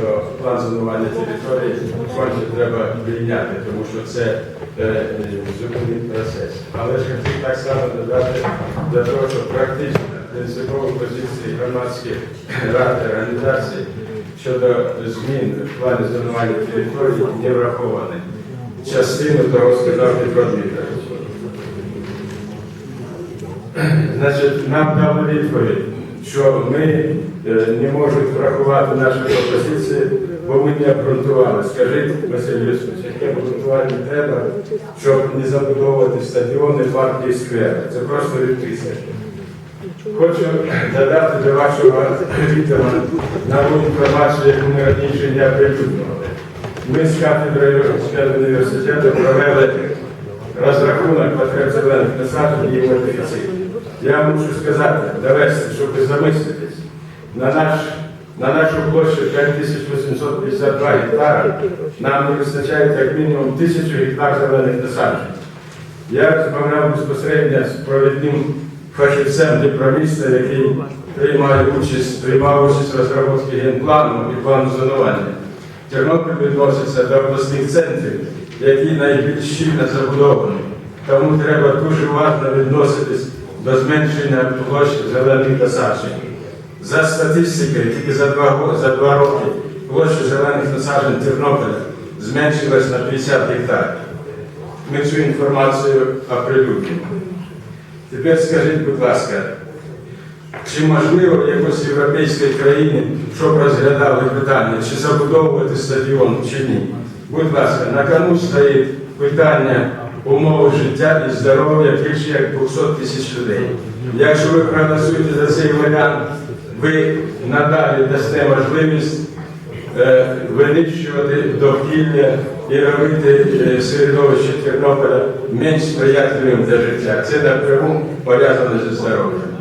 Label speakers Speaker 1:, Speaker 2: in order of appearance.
Speaker 1: що план зонування території конче треба прийняти, тому що це е, е, зупинний процес. Але ж хотів так само додати для того, щоб практично принципові позиції громадських рад і організацій щодо змін в плані зонування території не враховані. Частину того сказав Петро. Значить, нам дали відповідь, що ми е, не можуть врахувати наші пропозиції, бо ми не обґрунтували. Скажіть, Василь Юсович, яке обґрунтування треба, щоб не забудовувати стадіони, парки і сквери? Це просто відписка. Хочу додати до вашого відома нову інформацію, яку ми раніше не оприлюднювали. Ми з кафедрою університету провели розрахунок потреб зелених насаджень і дефіцит. Я мушу сказати, довести, щоб ви замислитесь, на, наш, на нашу площу 5852 гектара нам не вистачає як мінімум тисячу гектар зелених насаджень. Я розмовляв безпосередньо з провідним фахівцем дипломіста, який приймає участь, приймав участь в розробці генплану і плану зонування. Тернопіль відноситься до обласних центрів, які найбільш щільно забудовані. Тому треба дуже уважно відноситись до зменшення площі зелених насаджень. За статистикою, тільки за два, за два роки площа зелених насаджень Тернополя зменшилась на 50 гектарів. Ми цю інформацію оприлюднимо. Тепер скажіть, будь ласка, чи можливо якось європейській країні, щоб розглядали питання, чи забудовувати стадіон, чи ні? Будь ласка, на кону стоїть питання умови життя і здоров'я більше як 200 тисяч людей. Якщо ви проголосуєте за цей варіант, ви надалі дасте можливість е, винищувати довкілля і робити е, середовище Тернополя менш сприятливим для життя. Це напряму пов'язано зі здоров'ям.